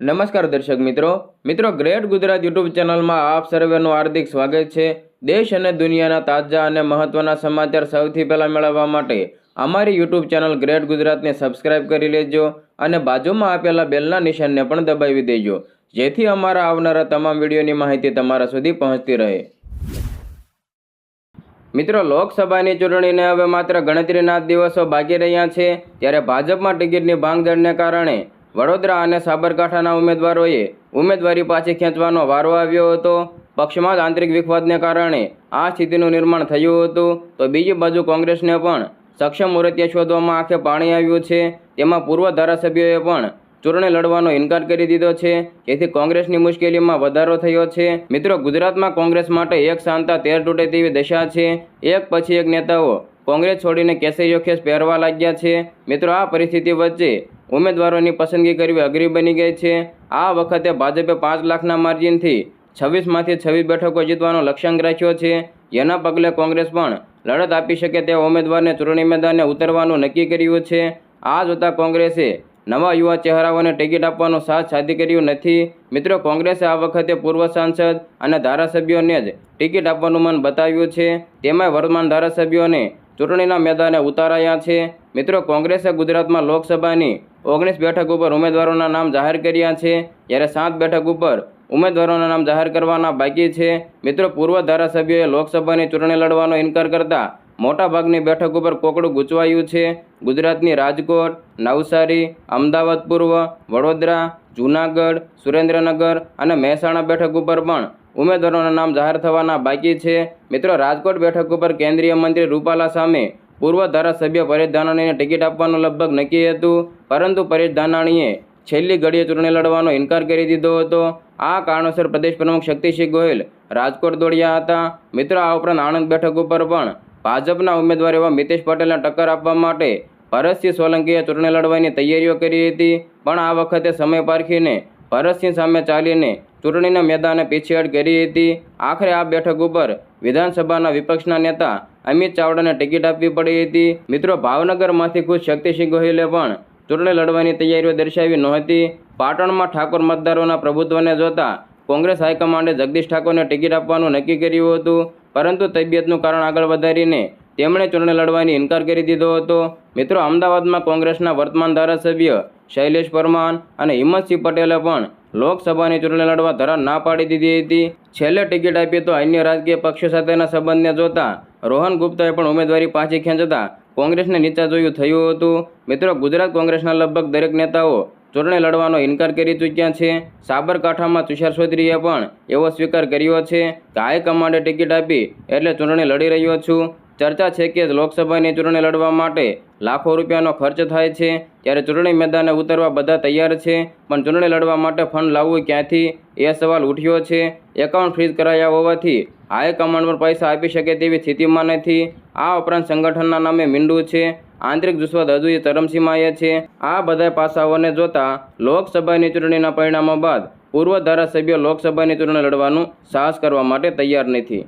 નમસ્કાર દર્શક મિત્રો. મિત્રો, ગ્રેટ ગુજરાત યુટ્યુબ ચેનલમાં આપ સર્વેનું હાર્દિક સ્વાગત છે. દેશ અને દુનિયાના તાજા અને મહત્વના સમાચાર સૌથી પહેલાં મેળવવા માટે અમારી યુટ્યુબ ચેનલ ગ્રેટ ગુજરાતને સબસ્ક્રાઇબ કરી લેજો અને બાજુમાં આપેલા બેલના નિશાનને પણ દબાવી દેજો. જેથી અમારા આવનારા તમામ વિડીયોની માહિતી તમારા સુધી પહોંચતી રહે. મિત્રો, લોકસભાની ચૂંટણીને હવે માત્ર ગણતરીના દિવસો બાકી રહ્યા છે. ત્યારે ભાજપમાં ટિકિટની ભાંગદડને કારણે વડોદરા અને સાબરકાંઠાના ઉમેદવારોએ ઉમેદવારી પાછી ખેંચવાનો વારો આવ્યો હતો. પક્ષમાં જ આંતરિક વિખવાદને કારણે આ સ્થિતિનું નિર્માણ થયું હતું. તો બીજી બાજુ કોંગ્રેસને પણ સક્ષમ મૂર્તિયા શોધવામાં આંખે પાણી આવ્યું છે. તેમાં પૂર્વ ધારાસભ્યોએ પણ ચૂંટણી લડવાનો ઇનકાર કરી દીધો છે. જેથી કોંગ્રેસની મુશ્કેલીમાં વધારો થયો છે. મિત્રો, ગુજરાતમાં કોંગ્રેસ માટે એક શાંતા તેર તૂટે તેવી દશા છે. એક પછી એક નેતાઓ કોંગ્રેસ છોડીને કેસરીયો ખેસ પહેરવા લાગ્યા છે. મિત્રો, આ પરિસ્થિતિ વચ્ચે ઉમેદવારોની પસંદગી કરવી અઘરી બની ગઈ છે. આ વખતે ભાજપે પાંચ લાખના માર્જિનથી છવ્વીસમાંથી છવ્વીસ બેઠકો જીતવાનો લક્ષ્યાંક રાખ્યો છે. જેના પગલે કોંગ્રેસ પણ લડત આપી શકે તેવા ઉમેદવારને ચૂંટણી મેદાને ઉતરવાનું નક્કી કર્યું છે. આ જોતા કોંગ્રેસે નવા યુવા ચહેરાઓને ટિકિટ આપવાનો સાથ સાધી કર્યું નથી. મિત્રો, કોંગ્રેસે આ વખતે પૂર્વ સાંસદ અને ધારાસભ્યોને જ ટિકિટ આપવાનું મન બતાવ્યું છે. તેમાં વર્તમાન ધારાસભ્યોને ચૂંટણીના મેદાને ઉતારાયા છે. મિત્રો, કોંગ્રેસે ગુજરાતમાં લોકસભાની ઓગણીસ બેઠક ઉપર ઉમેદવારોના નામ જાહેર કર્યા છે. જ્યારે સાત બેઠક ઉપર ઉમેદવારોના નામ જાહેર કરવાના બાકી છે. મિત્રો, પૂર્વ ધારાસભ્યોએ લોકસભાની ચૂંટણી લડવાનો ઇનકાર કરતા મોટાભાગની બેઠક ઉપર કોકડું ગૂંચવાયું છે. ગુજરાતની રાજકોટ, નવસારી, અમદાવાદ પૂર્વ, વડોદરા, જૂનાગઢ, સુરેન્દ્રનગર અને મહેસાણા બેઠક ઉપર પણ ઉમેદવારોના નામ જાહેર થવાના બાકી છે. મિત્રો, રાજકોટ બેઠક ઉપર કેન્દ્રીય મંત્રી રૂપાલા સામે પૂર્વ ધારાસભ્ય પરેશ ધાનાણીને ટિકિટ આપવાનું લગભગ નક્કી હતું. પરંતુ પરેશ ધાનાણીએ છેલ્લી ઘડીએ ચૂંટણી લડવાનો ઇનકાર કરી દીધો હતો. આ કારણોસર પ્રદેશ પ્રમુખ શક્તિસિંહ ગોહિલ રાજકોટ દોડ્યા હતા. મિત્રો, આ ઉપરાંત આણંદ બેઠક ઉપર પણ ભાજપના ઉમેદવાર એવા મિતેશ પટેલને ટક્કર આપવા માટે ભરતસિંહ સોલંકીએ ચૂંટણી લડવાની તૈયારીઓ કરી હતી. પણ આ વખતે સમય પારખીને ભરતસિંહ સામે ચાલીને ચૂંટણીના મેદાને પીછેહટ કરી હતી. આખરે આ બેઠક ઉપર વિધાનસભાના વિપક્ષના નેતા અમિત ચાવડાને ટિકિટ આપવી પડી હતી. મિત્રો, ભાવનગરમાંથી ખુદ શક્તિસિંહ ગોહિલે પણ ચૂંટણી લડવાની તૈયારીઓ દર્શાવી નહોતી. પાટણમાં ઠાકોર મતદારોના પ્રભુત્વને જોતા કોંગ્રેસ હાઈકમાન્ડે જગદીશ ઠાકોરને ટિકિટ આપવાનું નક્કી કર્યું હતું. પરંતુ તબિયતનું કારણ આગળ વધારીને તેમણે ચૂંટણી લડવાની ઇનકાર કરી દીધો હતો. મિત્રો, અમદાવાદમાં કોંગ્રેસના વર્તમાન ધારાસભ્ય શૈલેષ પરમાર અને હિંમતસિંહ પટેલે પણ લોકસભાની ચૂંટણી લડવા ધરા ના પાડી દીધી હતી. છેલ્લે ટિકિટ આપી તો અન્ય રાજકીય પક્ષો સાથેના સંબંધને જોતા રોહન ગુપ્તાએ પણ ઉમેદવારી પાછી ખેંચતા કોંગ્રેસને નીચા જોયું થયું હતું. મિત્રો, ગુજરાત કોંગ્રેસના લગભગ દરેક નેતાઓ ચૂંટણી લડવાનો ઇનકાર કરી ચૂક્યા છે. સાબરકાંઠામાં તુષાર ચૌધરીએ પણ એવો સ્વીકાર કર્યો છે કે હાઈકમાન્ડે ટિકિટ આપી એટલે ચૂંટણી લડી રહ્યો છું. ચર્ચા છે કે લોકસભાની ચૂંટણી લડવા માટે લાખો રૂપિયાનો ખર્ચ થાય છે, ત્યારે ચૂંટણી મેદાને ઉતરવા બધા તૈયાર છે, પણ ચૂંટણી લડવા માટે ફંડ લાવવું ક્યાંથી? એ સવાલ ઉઠ્યો છે. એકાઉન્ટ ફ્રીઝ કરાયા હોવાથી હાઈકમાન્ડ પર પૈસા આપી શકે તેવી સ્થિતિમાં નથી. આ ઉપરાંત સંગઠનના નામે મીંડું છે. આંતરિક જુસ્વત હજુ ચરમસીમાએ છે. આ બધા પાસાઓને જોતા લોકસભાની ચૂંટણીના પરિણામો બાદ પૂર્વ ધારાસભ્યો લોકસભાની ચૂંટણી લડવાનું સાહસ કરવા માટે તૈયાર નથી.